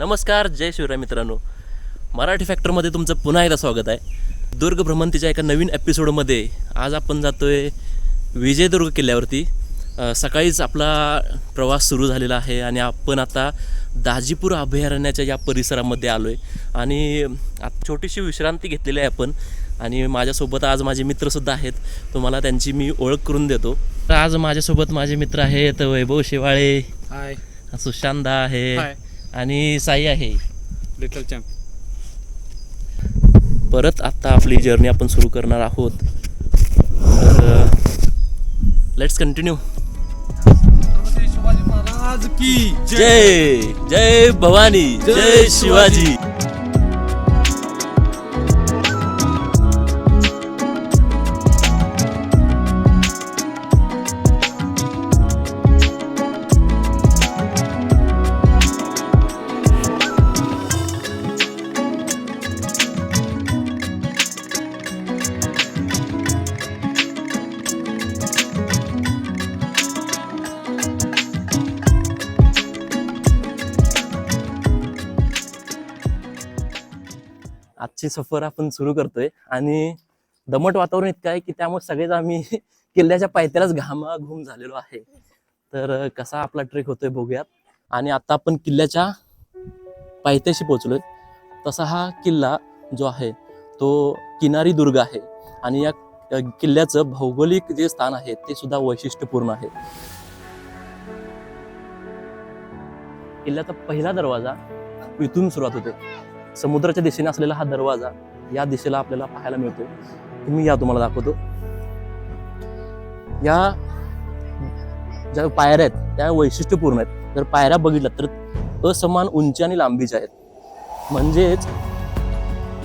नमस्कार जय शिवराय मित्रांनो. मराठी फॅक्टरमध्ये तुमचं पुन्हा एकदा स्वागत आहे. दुर्ग भ्रमंतीच्या एका नवीन एपिसोडमध्ये आज आपण जातोय विजयदुर्ग किल्ल्यावरती. सकाळीच आपला प्रवास सुरू झालेला आहे आणि आपण आता दाजीपूर अभयारण्याच्या या परिसरामध्ये आलो आहे आणि आत- छोटीशी विश्रांती घेतलेली आहे आपण. आणि माझ्यासोबत आज माझे मित्रसुद्धा आहेत. तुम्हाला त्यांची मी ओळख करून देतो. तर आज माझ्यासोबत माझे मित्र आहेत वैभव शेवाळे हाय सुशांदा आहे. हाय आणि साई आहे. लिटल चॅम्प परत आत्ता आपली जर्नी आपण सुरू करणार आहोत. तर लेट्स कंटिन्यू छत्रपती शिवाजी महाराज की जय. जय भवानी जय जय शिवाजी. आजची सफर आपण सुरू करतोय. आणि दमट वातावरण इतकं आहे की त्यामुळे सगळेच आम्ही किल्ल्याच्या पायथ्यालाच घामाघूम झालेलो आहे. तर कसा आपला ट्रेक होतोय बघूयात. आणि आता आपण किल्ल्याच्या पायथ्याशी पोहोचलोय. तसा हा किल्ला जो आहे तो किनारी दुर्ग आहे. आणि या किल्ल्याचं भौगोलिक जे स्थान आहे ते सुद्धा वैशिष्ट्यपूर्ण आहे. किल्ल्याचा पहिला दरवाजा इथून सुरुवात होते समुद्राच्या दिशेने असलेला हा दरवाजा या दिशेला आपल्याला पाहायला मिळतो. तुम्ही या तुम्हाला दाखवतो. या ज्या पायऱ्या आहेत त्या वैशिष्ट्यपूर्ण आहेत. जर पायऱ्या बघितल्या तर असमान उंची आणि लांबीच्या आहेत. म्हणजेच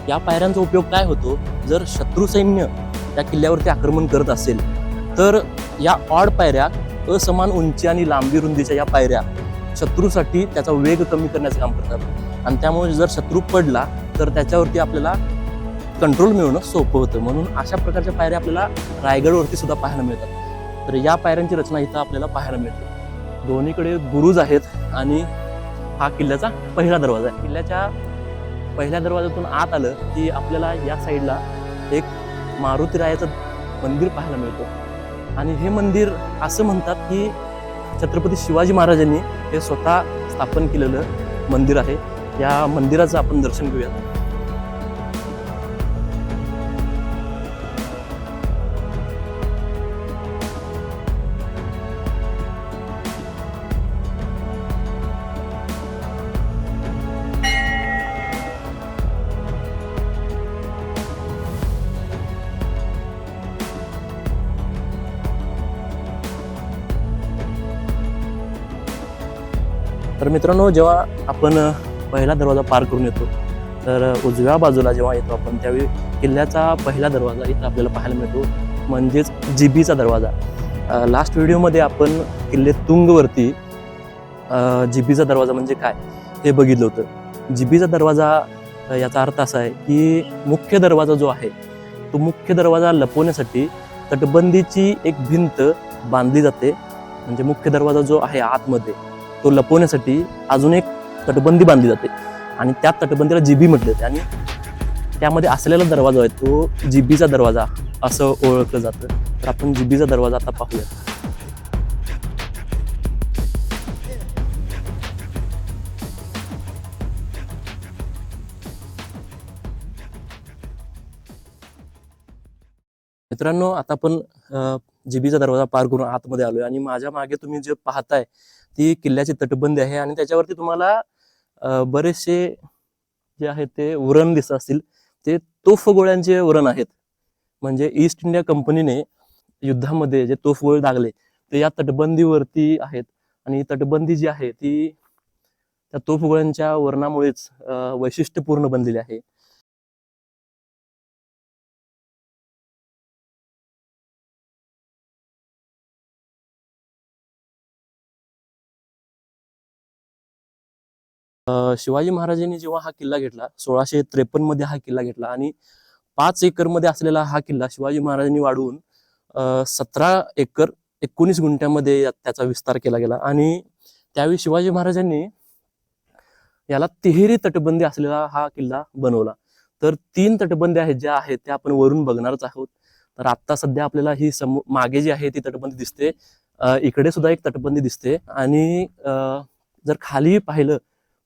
या पायऱ्यांचा उपयोग काय होतो? जर शत्रू सैन्य त्या किल्ल्यावरती आक्रमण करत असेल तर या ऑड पायऱ्या असमान उंची आणि लांबी रुंदीच्या या पायऱ्या शत्रूसाठी त्याचा वेग कमी करण्याचं काम करतात. आणि त्यामुळे जर शत्रू पडला तर त्याच्यावरती आपल्याला कंट्रोल मिळवणं सोपं होतं. म्हणून अशा प्रकारच्या पायऱ्या आपल्याला रायगडवरती सुद्धा पाहायला मिळतात. तर या पायऱ्यांची रचना इथं आपल्याला पाहायला मिळते. दोन्हीकडे बुरुज आहेत आणि हा किल्ल्याचा पहिला दरवाजा आहे. किल्ल्याच्या पहिल्या दरवाजातून आत आलं की आपल्याला या साईडला एक मारुती रायाचं मंदिर पाहायला मिळतं. आणि हे मंदिर असं म्हणतात की छत्रपती शिवाजी महाराजांनी हे स्वतः स्थापन केलेलं मंदिर आहे. या मंदिराचं आपण दर्शन घेऊया तर मित्रांनो जेव्हा आपण अ, पहिला दरवाजा पार करून येतो. तर उजव्या बाजूला जेव्हा येतो आपण त्यावेळी किल्ल्याचा पहिला दरवाजा इथं आपल्याला पाहायला मिळतो. म्हणजेच जिबीचा दरवाजा. लास्ट व्हिडिओमध्ये आपण किल्ले तुंगवरती जिबीचा दरवाजा म्हणजे काय हे बघितलं होतं. जिबीचा दरवाजा याचा अर्थ असा आहे की मुख्य दरवाजा जो आहे तो मुख्य दरवाजा लपवण्यासाठी तटबंदीची एक भिंत बांधली जाते. म्हणजे मुख्य दरवाजा जो आहे आतमध्ये तो लपवण्यासाठी अजून एक तटबंदी बांधली जाते. आणि त्या तटबंदीला जिबी म्हटले जाते. आणि त्यामध्ये असलेला दरवाजा आहे तो जिबीचा दरवाजा असं ओळखलं जातं. तर आपण जिबीचा दरवाजा आता पाहूया. मित्रांनो आता आपण जिबीचा दरवाजा पार करून आतमध्ये आलोय. आणि माझ्या मागे तुम्ही जे पाहताय ती किल्ल्याची तटबंदी आहे. आणि त्याच्यावरती तुम्हाला बरेचसे जे आहेत ते वरण दिसत असतील ते तोफगोळ्यांचे वरण आहेत. म्हणजे ईस्ट इंडिया कंपनीने युद्धामध्ये जे तोफगोळे लागले ते या तटबंदीवरती आहेत. आणि तटबंदी जी आहे ती त्या तोफगोळ्यांच्या वरणामुळेच अं, वैशिष्ट्यपूर्ण बनलेली आहे. शिवाजी महाराजांनी जेव्हा हा किल्ला घेतला सोळाशे त्रेपन्नमध्ये हा किल्ला घेतला आणि पाच एकरमध्ये असलेला हा किल्ला शिवाजी महाराजांनी वाढवून सतरा एकर एकोणीस गुंठ्यामध्ये त्याचा विस्तार केला गेला आणि त्यावेळी शिवाजी महाराजांनी याला तिहेरी तटबंदी असलेला हा किल्ला बनवला. तर तीन तटबंदी आहेत ज्या आहेत त्या आपण वरून बघणारच आहोत. तर आत्ता सध्या आपल्याला ही समो मागे जी आहे ती तटबंदी दिसते. इकडे सुद्धा एक तटबंदी दिसते आणि जर खाली पाहिलं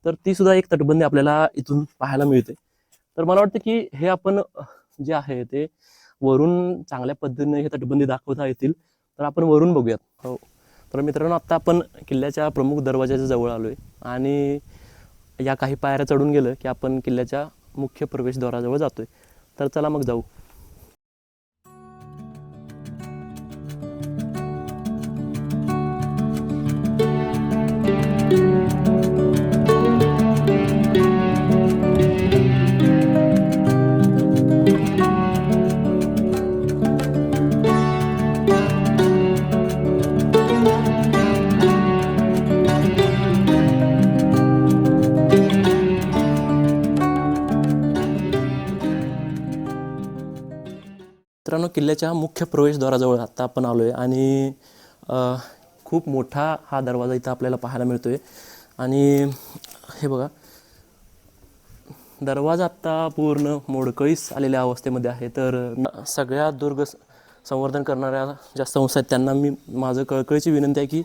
तर ती सुद्धा एक तटबंदी आपल्याला इथून पाहायला मिळते. तर मला वाटतं की हे आपण जे आहे ते वरून चांगल्या पद्धतीने हे तटबंदी दाखवता येतील. तर आपण वरून बघूयात. हो. तर मित्रांनो आत्ता आपण किल्ल्याच्या प्रमुख दरवाजाच्या जवळ आलो आहे आणि या काही पायऱ्या चढून गेलं की आपण किल्ल्याच्या मुख्य प्रवेशद्वाराजवळ जातो आहे तर चला मग जाऊ. मित्रांनो किल्ल्याच्या मुख्य प्रवेशद्वाराजवळ आत्ता आपण आलो आहे आणि खूप मोठा हा दरवाजा इथं आपल्याला पाहायला मिळतो आहे आणि हे बघा दरवाजा आत्ता पूर्ण मोडकळीस आलेल्या अवस्थेमध्ये आहे. तर न- सगळ्या दुर्ग स- संवर्धन करणाऱ्या ज्या संस्था आहेत त्यांना मी माझं कळकळीची विनंती आहे की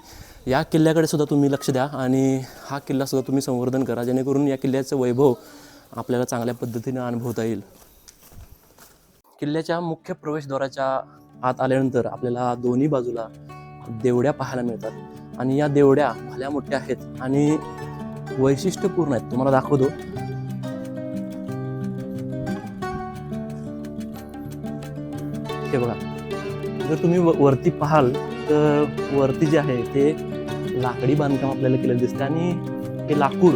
या किल्ल्याकडे सुद्धा तुम्ही लक्ष द्या आणि हा किल्लासुद्धा तुम्ही संवर्धन करा जेणेकरून या किल्ल्याचं वैभव आपल्याला चांगल्या पद्धतीने अनुभवता येईल. किल्ल्याच्या मुख्य प्रवेशद्वाराच्या आत आल्यानंतर आपल्याला दोन्ही बाजूला देवड्या पाहायला मिळतात. आणि या देवड्या भल्या मोठ्या आहेत आणि वैशिष्ट्यपूर्ण आहेत. तुम्हाला दाखवतो. हे बघा. जर तुम्ही व- वरती पाहाल तर वरती जे आहे ते लाकडी बांधकाम आपल्याला केलेलं दिसतं आणि हे लाकूड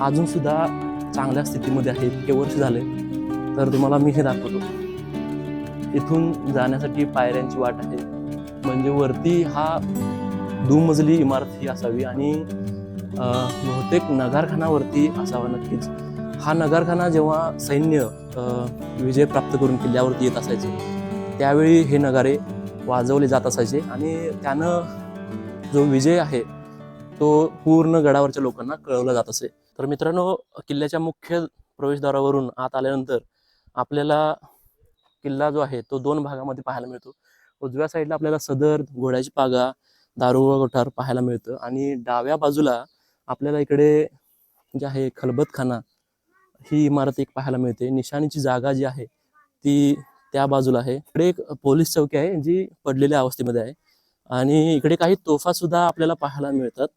अजून सुद्धा चांगल्या स्थितीमध्ये आहे. इतके वर्ष झाले. तर तुम्हाला मी हे दाखवतो. इथून जाण्यासाठी पायऱ्यांची वाट आहे. म्हणजे वरती हा दुमजली इमारत ही असावी आणि बहुतेक नगारखानावरती असावा नक्कीच. हा नगारखाना जेव्हा सैन्य विजय प्राप्त करून किल्ल्यावरती येत असायचे त्यावेळी हे नगारे वाजवले जात असायचे आणि त्यानं जो विजय आहे तो पूर्ण गडावरच्या लोकांना कळवला जात असे. तर मित्रांनो किल्ल्याच्या मुख्य प्रवेशद्वारावरून आत आल्यानंतर आपल्याला किल्ला जो आहे तो दोन भागामध्ये पाहायला मिळतो. उजव्या साईडला आपल्याला सदर घोड्याची पागा दारुवा कोठार पाहायला मिळतं. आणि डाव्या बाजूला आपल्याला इकडे जे आहे खलबतखाना ही इमारत एक पाहायला मिळते. निशाणीची जागा जी आहे ती त्या बाजूला आहे. इकडे एक पोलीस चौकी आहे जी पडलेल्या अवस्थेमध्ये आहे. आणि इकडे काही तोफा सुद्धा आपल्याला पाहायला मिळतात.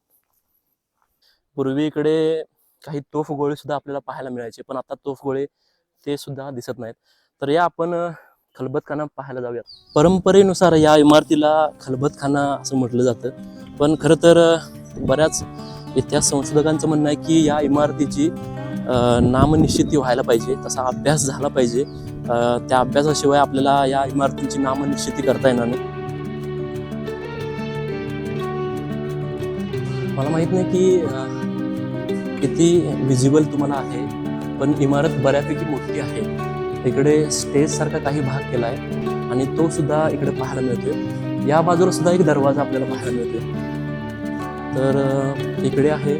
पूर्वी इकडे काही तोफ गोळे सुद्धा आपल्याला पाहायला मिळायचे पण आता तोफ गोळे ते सुद्धा दिसत नाहीत. तर या आपण खलबतखाना पाहायला जाऊयात. परंपरेनुसार या इमारतीला खलबतखाना असं म्हटलं जातं. पण खरं तर बऱ्याच इतिहास संशोधकांचं म्हणणं आहे की या इमारतीची नामनिश्चिती व्हायला पाहिजे तसा अभ्यास झाला पाहिजे. त्या अभ्यासाशिवाय आपल्याला या इमारतीची नामनिश्चिती करता येणार नाही. मला माहीत नाही की किती विजिबल तुम्हाला आहे पण इमारत बऱ्यापैकी मोठी आहे. इकडे स्टेज सारखा काही भाग केला आहे आणि तो सुद्धा इकडे पाहायला मिळतोय. या बाजूला सुद्धा एक दरवाजा आपल्याला पाहायला मिळतोय. तर इकडे आहे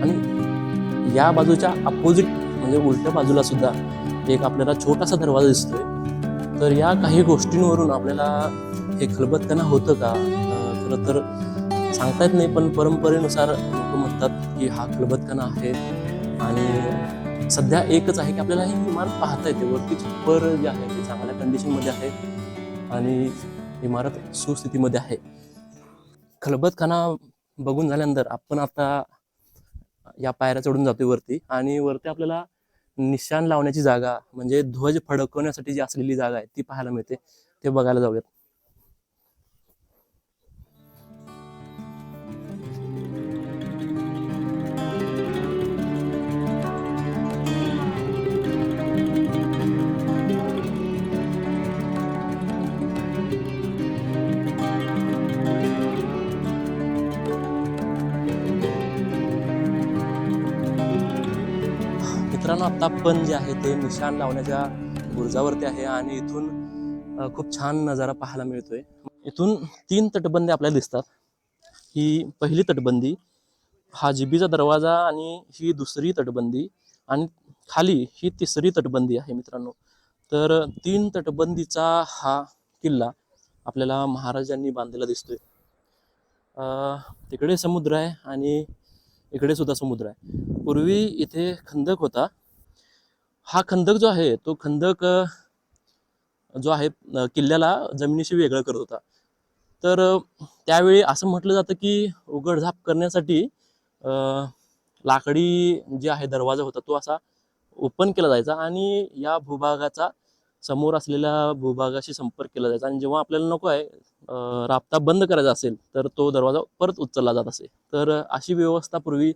आणि या बाजूच्या अपोजिट म्हणजे उलट्या बाजूला सुद्धा एक आपल्याला छोटासा दरवाजा दिसतोय. तर या काही गोष्टींवरून आपल्याला हे खलबतखाना होतं का? खरं तर सांगता येत नाही पण परंपरेनुसार लोक म्हणतात की हा खलबतखाना आहे आणि सध्या एकच आहे की आपल्याला ही इमारत पाहता येते वरती छप्पर जे आहे ते चांगल्या कंडिशनमध्ये आहे आणि इमारत सुस्थितीमध्ये आहे. खलबतखाना बघून झाल्यानंतर आपण आता या पायऱ्या चढून जातोय वरती आणि वरती आपल्याला निशाण लावण्याची जागा म्हणजे ध्वज फडकवण्यासाठी जी असलेली जागा आहे ती पाहायला मिळते. ते बघायला जाऊयात. मित्रांनो आता पण जे आहे ते निशाण लावण्याच्या बुर्जावरती आहे आणि इथून खूप छान नजारा पाहायला मिळतोय. इथून तीन तटबंदी आपल्याला दिसतात. ही पहिली तटबंदी हा जिबीचा दरवाजा आणि ही दुसरी तटबंदी आणि खाली ही तिसरी तटबंदी आहे मित्रांनो. तर तीन तटबंदीचा हा किल्ला आपल्याला महाराजांनी बांधलेला दिसतोय. अं, तिकडे समुद्र आहे आणि इकडे सुद्धा समुद्र आहे. पूर्वी इथे खंदक होता. हा खंदक जो आहे तो खंदक जो आहे किल्ल्याला जमिनीशी वेगळं करत होता. तर त्यावेळी असं म्हटलं जातं की उघडझाप करण्यासाठी लाकडी जे आहे दरवाजा होता तो असा ओपन केला जायचा आणि या भूभागाचा समोर असलेल्या भूभागाशी संपर्क केला जायचा. आणि जेव्हा आपल्याला नको आहे राबता बंद करायचा असेल तर तो दरवाजा परत उचलला जात असे. तर अशी व्यवस्था पूर्वी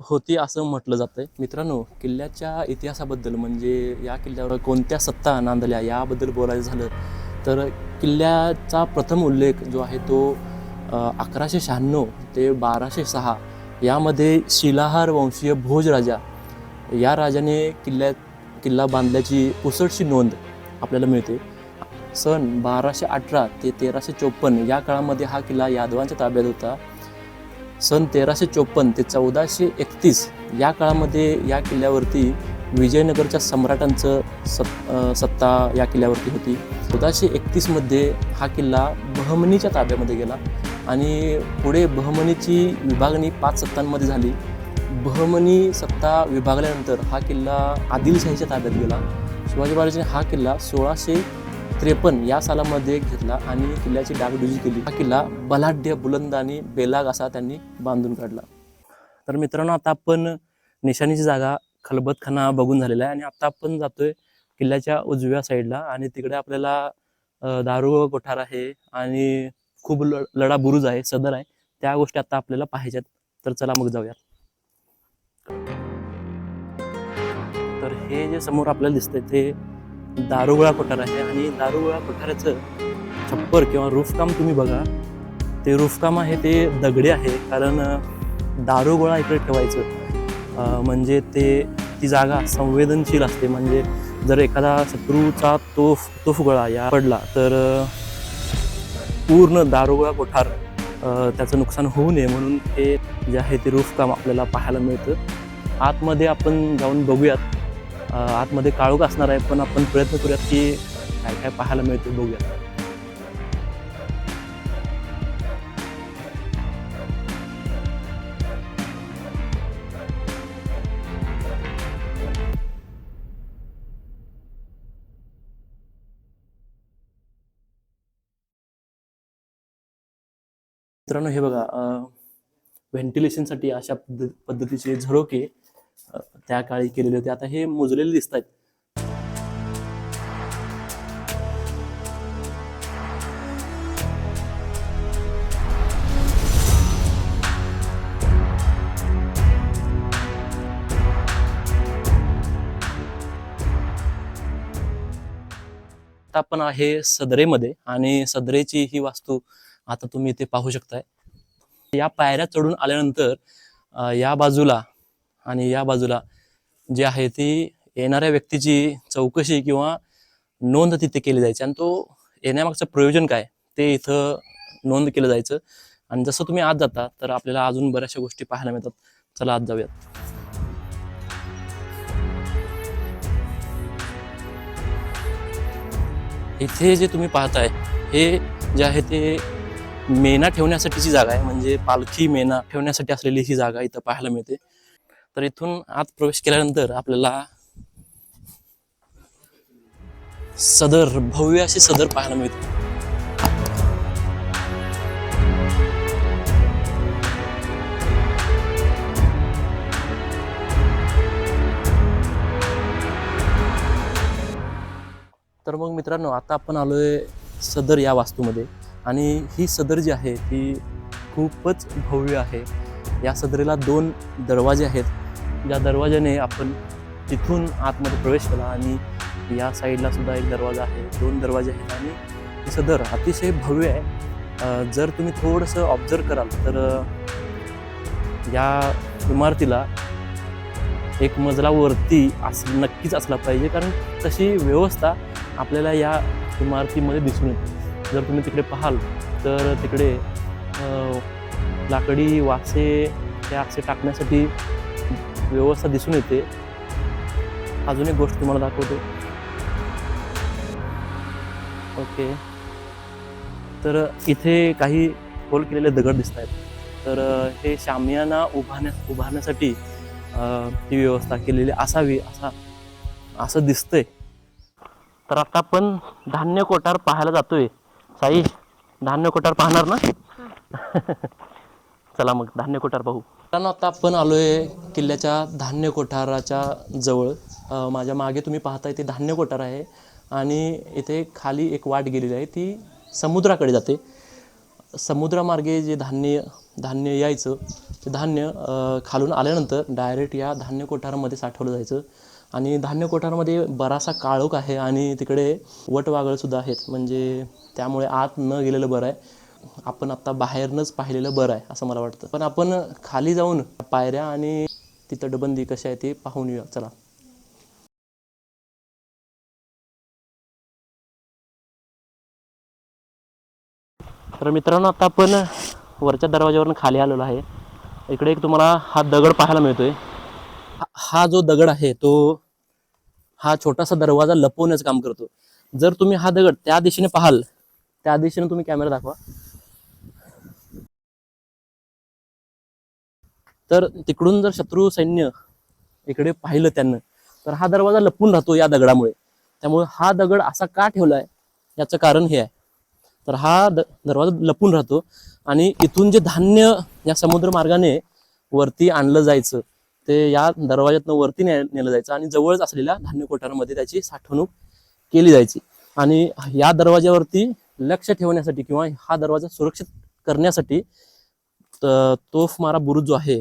होती असं म्हटलं जातंय. मित्रांनो किल्ल्याच्या इतिहासाबद्दल म्हणजे या किल्ल्यावर कोणत्या सत्ता नांदल्या याबद्दल बोलायचं झालं तर किल्ल्याचा प्रथम उल्लेख जो आहे तो अकराशे शहाण्णव ते बाराशे सहा यामध्ये शिलाहार वंशीय भोज राजा या राजाने किल्ल्यात किल्ला बांधल्याची पुसटशी नोंद आपल्याला मिळते. सन बाराशे अठरा ते तेराशे चोपन्न या काळामध्ये हा किल्ला यादवांच्या ताब्यात होता. सन तेराशे चोपन्न ते चौदाशे एकतीस या काळामध्ये या किल्ल्यावरती विजयनगरच्या सम्राटांचं सत सत्ता या किल्ल्यावरती होती. चौदाशे एकतीसमध्ये हा किल्ला बहमनीच्या ताब्यामध्ये गेला आणि पुढे बहमनीची विभागणी पाच सत्तांमध्ये झाली. बहमनी सत्ता विभागल्यानंतर हा किल्ला आदिलशाहीच्या ताब्यात गेला. शिवाजी महाराजांनी हा किल्ला सोळाशे त्रेपन्न या सालामध्ये घेतला आणि किल्ल्याची डागडुजी केली. हा किल्ला बलाढ्य बुलंद आणि बेलाग असा त्यांनी बांधून काढला. तर मित्रांनो आता आपण निशाणीची जागा खलबतखाना बघून झालेला आहे आणि आता आपण जातोय किल्ल्याच्या उजव्या साईडला आणि तिकडे आपल्याला दारू कोठार आहे आणि खूप ल लढा बुरुज आहे सदर आहे. त्या गोष्टी आता आपल्याला पाहिजेत तर चला मग जाऊयात. तर हे जे समोर आपल्याला दिसतंय ते दारुगोळा पठार आहे आणि दारुगोळा पठाराचं छप्पर किंवा रूफकाम तुम्ही बघा. ते रूफकाम आहे ते दगडे आहे. कारण दारुगोळा इकडे ठेवायचं. म्हणजे ते ती जागा संवेदनशील असते. म्हणजे जर एखादा शत्रूचा तोफ तोफगोळा या पडला तर पूर्ण दारुगोळा कोठार त्याचं नुकसान होऊ नये. म्हणून हे जे आहे ते रूफकाम आपल्याला पाहायला मिळतं. आतमध्ये आपण जाऊन बघूयात. आतमध्ये काळोख असणार आहे पण आपण प्रयत्न करूयात की काय काय पाहायला मिळते बघूयात. मित्रांनो हे बघा व्हेंटिलेशनसाठी अशा पद्धतीचे झरोके त्या काळी केलेले होते. आता हे मोजलेले दिसत आहेत आता आपण आहे सदरेमध्ये आणि सदरेची ही वास्तू आता तुम्ही इथे पाहू शकताय. या पायऱ्या चढून आल्यानंतर या बाजूला आणि या बाजूला जी आहे ती येणाऱ्या व्यक्तीची चौकशी किंवा नोंद तिथे केली जायची. आणि तो येण्यामागचं प्रयोजन काय? ते इथं नोंद केलं जायचं. आणि जसं तुम्ही आत जाता तर आपल्याला अजून बऱ्याचशा गोष्टी पाहायला मिळतात. चला आत जाऊयात. इथे जे तुम्ही पाहताय हे जे आहे ते मेना ठेवण्यासाठीची जागा आहे. म्हणजे पालखी मेना ठेवण्यासाठी असलेली ही जागा इथं पाहायला मिळते. तर इथून आत प्रवेश केल्यानंतर आपल्याला सदर भव्य अशी सदर पाहायला मिळते. तर मग मित्रांनो आता आपण आलोय सदर या वास्तूमध्ये. आणि ही सदर जी आहे ती खूपच भव्य आहे. या सदरेला दोन दरवाजे आहेत. ज्या दरवाजाने आपण तिथून आतमध्ये प्रवेश केला आणि या साईडला सुद्धा एक दरवाजा आहे दोन दरवाजे आहेत आणि हे सदर अतिशय भव्य आहे. जर तुम्ही थोडंसं ऑब्झर्व कराल तर या इमारतीला एक मजला वरती अस नक्कीच असला पाहिजे कारण तशी व्यवस्था आपल्याला या इमारतीमध्ये दिसून येते. जर तुम्ही तिकडे पाहाल तर तिकडे लाकडी वासे हे असे टाकण्यासाठी व्यवस्था दिसून येते. अजून एक गोष्ट तुम्हाला दाखवतो. ओके. तर इथे काही खोल केलेले दगड दिसत आहेत तर हे शामियाना उभारण्या उभारण्यासाठी ही व्यवस्था केलेली असावी असा असं दिसतंय. तर आता आपण धान्य कोठार पाहायला जातोय. साई धान्य कोठार पाहणार ना? चला मग धान्य कोठार पाहू. कारण आता आपण आलोय किल्ल्याच्या धान्य कोठाराच्या जवळ. माझ्या मागे तुम्ही पाहताय ते धान्य कोठार आहे आणि इथे खाली एक वाट गेलेली आहे ती समुद्राकडे जाते. समुद्रामार्गे जे धान्य धान्य यायचं ते धान्य खालून आल्यानंतर डायरेक्ट या धान्य कोठारामध्ये साठवलं जायचं. आणि धान्य कोठारामध्ये बरासा काळोख आहे आणि तिकडे वटवागळसुद्धा आहेत. म्हणजे त्यामुळे आत न गेलेलं बरं आहे. आपण आत्ता बाहेरनंच पाहिलेलं बरं आहे असं मला वाटतं. पण आपण खाली जाऊन पायऱ्या आणि तिथं डबंदी कशी आहे ते पाहून येऊया. चला. तर मित्रांनो आता आपण वरच्या दरवाज्यावरून खाली आलेलो आहे. इकडे एक तुम्हाला हा दगड पाहायला मिळतोय. हा- हा जो दगड आहे तो हा छोटासा दरवाजा लपवण्याचं काम करतो. जर तुम्ही हा दगड त्या दिशेने पाहाल त्या दिशेने तुम्ही कॅमेरा दाखवा. तर तिकडून जर शत्रू सैन्य इकडे पाहिलं त्यांना तर हा दरवाजा लपून राहतो या दगडामुळे. त्यामुळे हा दगड असा का ठेवलाय याचं कारण हे आहे. तर हा द दरवाजा लपून राहतो आणि इथून जे धान्य या समुद्र मार्गाने वरती आणलं जायचं ते या दरवाज्यातनं वरती ने नेलं जायचं आणि जवळच असलेल्या धान्य कोठारामध्ये त्याची साठवणूक केली जायची. आणि या दरवाज्यावरती लक्ष ठेवण्यासाठी किंवा हा दरवाजा सुरक्षित करण्यासाठी त- तोफ मारा बुरुज जो आहे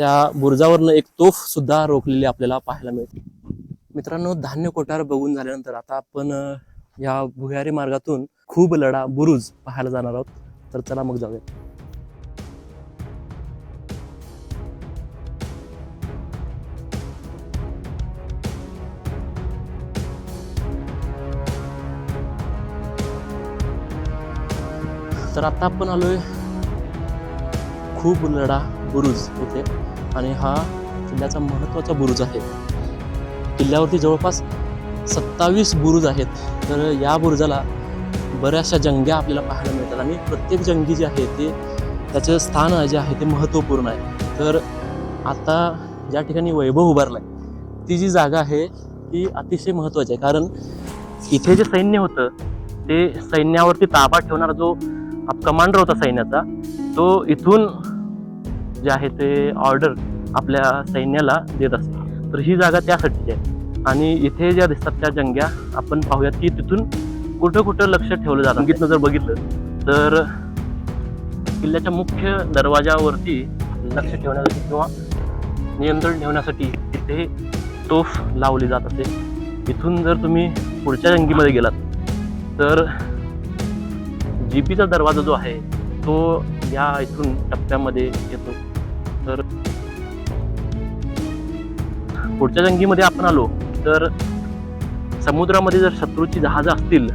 त्या बुरुजावरनं एक तोफ सुद्धा रोखलेली आपल्याला पाहायला मिळते. मित्रांनो धान्य कोठार बघून झाल्यानंतर आता आपण या भुयारी मार्गातून खूप लढा बुरुज पाहायला जाणार आहोत. तर चला मग जाऊया तर आता आपण आलोय खूप लढा बुरुज इथे. आणि हा किल्ल्याचा महत्त्वाचा बुरुज आहे. किल्ल्यावरती जवळपास सत्तावीस बुरुज आहेत. तर या बुरुजाला बऱ्याचशा जंग्या आपल्याला पाहायला मिळतात आणि प्रत्येक जंगी जे आहे ते त्याचं स्थान जे आहे ते महत्त्वपूर्ण आहे. तर आता ज्या ठिकाणी वैभव उभारला आहे ती जी जागा आहे ती अतिशय महत्त्वाची आहे. कारण इथे जे सैन्य होतं ते सैन्यावरती ताबा ठेवणारा जो कमांडर होता सैन्याचा तो इथून जे आहे ते ऑर्डर आपल्या सैन्याला देत असते तर ही जागा त्यासाठीची आहे. आणि इथे ज्या दिसतात त्या जंग्या आपण पाहूयात की तिथून कुठं कुठं लक्ष ठेवलं जातं बघितलं जर बघितलं तर किल्ल्याच्या मुख्य दरवाजावरती लक्ष ठेवण्यासाठी किंवा नियंत्रण ठेवण्यासाठी तिथे तोफ लावली जात असते इथून जर तुम्ही पुढच्या जंगीमध्ये गेलात तर जीपीचा दरवाजा जो आहे तो या इथून टप्प्यामध्ये येतो. तर पुढच्या जंगीमध्ये आपण आलो तर समुद्रामध्ये जर शत्रूची जहाजं असतील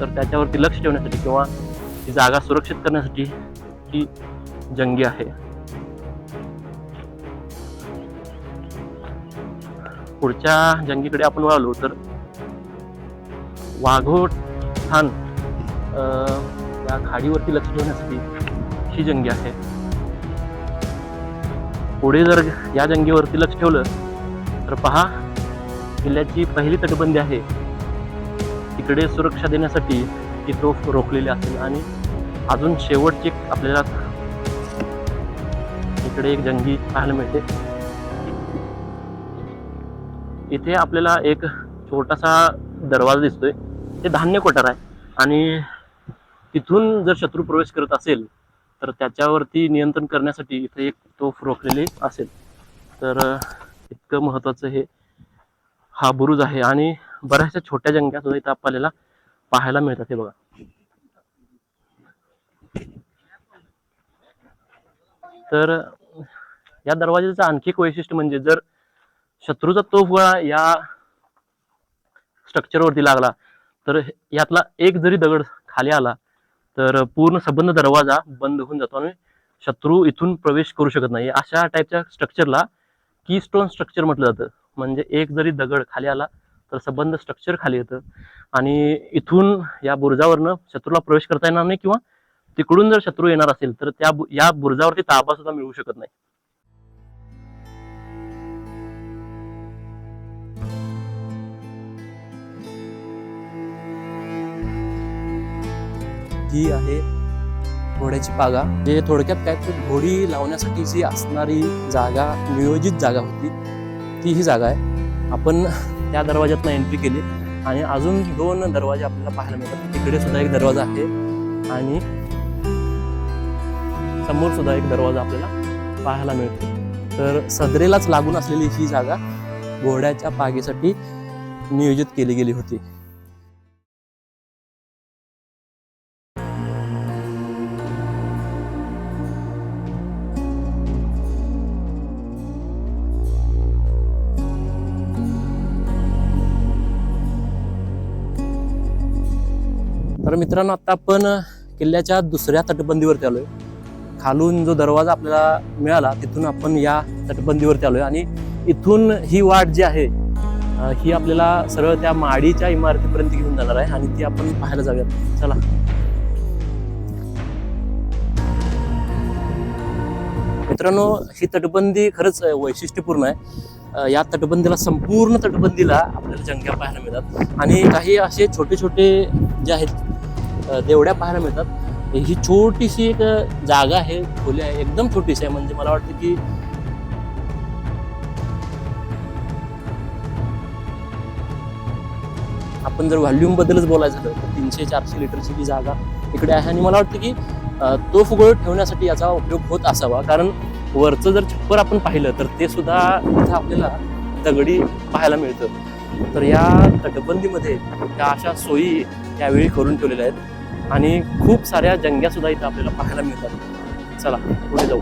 तर त्याच्यावरती लक्ष ठेवण्यासाठी किंवा ती जागा सुरक्षित करण्यासाठी ही जंगी आहे. पुढच्या जंगीकडे आपण वळालो तर वाघोठान या त्या खाडीवरती लक्ष ठेवण्यासाठी ही जंगी आहे. पुढे जर या जंगीवरती लक्ष ठेवलं तर पहा किल्ल्याची पहिली तटबंदी आहे. तिकडे सुरक्षा देण्यासाठी ती तोफ रोखलेली असेल आणि अजून शेवटची आपल्याला इकडे एक जंगी पाहायला मिळते. इथे आपल्याला एक छोटासा दरवाजा दिसतोय. ते धान्य कोठार आहे. आणि तिथून जर शत्रू प्रवेश करत असेल तर त्याच्यावरती नियंत्रण करण्यासाठी इथे एक तोफ रोखलेली असेल. तर इतकं महत्वाचं हे हा बुरुज आहे आणि बऱ्याचशा छोट्या जंग्या सुद्धा इथं आपल्याला पाहायला मिळतात हे बघा. तर या दरवाजाचं आणखी एक वैशिष्ट्य म्हणजे जर शत्रूचा तोफगोळा या स्ट्रक्चरवरती लागला तर यातला एक जरी दगड खाली आला तर पूर्ण संबंध दरवाजा बंद होऊन जातो आणि शत्रू इथून प्रवेश करू शकत नाही. अशा टाईपच्या स्ट्रक्चरला की स्टोन स्ट्रक्चर म्हटलं जातं. म्हणजे एक जरी दगड खाली आला तर संबंध स्ट्रक्चर खाली येतं. आणि इथून या बुरुजावरनं शत्रूला प्रवेश करता येणार नाही किंवा तिकडून जर शत्रू येणार असेल तर त्या या बुर्जावरती ताबा सुद्धा मिळू शकत नाही. ही आहे घोड्याची पागा. जे थोडक्यात काय तर घोडी लावण्यासाठी जी असणारी जागा नियोजित जागा होती ती ही जागा आहे. आपण त्या दरवाज्यातनं एंट्री केली आणि अजून दोन दरवाजे आपल्याला पाहायला मिळतात. तिकडे सुद्धा एक दरवाजा आहे आणि समोर सुद्धा एक दरवाजा आपल्याला पाहायला मिळतो. तर सदरेलाच लागून असलेली ही जागा घोड्याच्या पागेसाठी नियोजित केली गेली होती. तर मित्रांनो आता आपण किल्ल्याच्या दुसऱ्या तटबंदीवरती आलोय. खालून जो दरवाजा आपल्याला मिळाला तिथून आपण या तटबंदीवरती आलोय. आणि इथून ही वाट जी आहे ही आपल्याला सरळ त्या माडीच्या इमारतीपर्यंत घेऊन जाणार आहे आणि ती आपण पाहायला जाऊयात. चला. मित्रांनो ही तटबंदी खरंच वैशिष्ट्यपूर्ण आहे. या तटबंदीला संपूर्ण तटबंदीला आपल्याला जंग्या पाहायला मिळतात. आणि काही असे छोटे छोटे जे आहेत देवड्या पाहायला मिळतात. ही छोटीशी एक जागा आहे खोली आहे एकदम छोटीशी आहे. म्हणजे मला वाटतं की आपण जर व्हॉल्युम बद्दलच बोलायचं झालं तर तीनशे चारशे लिटरची ही जागा इकडे आहे. आणि मला वाटतं की तो फुगळ ठेवण्यासाठी याचा उपयोग होत असावा. कारण वरचं जर छप्पर आपण पाहिलं तर ते सुद्धा इथं आपल्याला दगडी पाहायला मिळतं. तर या तटबंदीमध्ये त्या अशा सोयी यावेळी करून ठेवलेल्या आहेत. आणि खूप साऱ्या जंग्यासुद्धा इथं आपल्याला पाहायला मिळतात. चला पुढे जाऊ.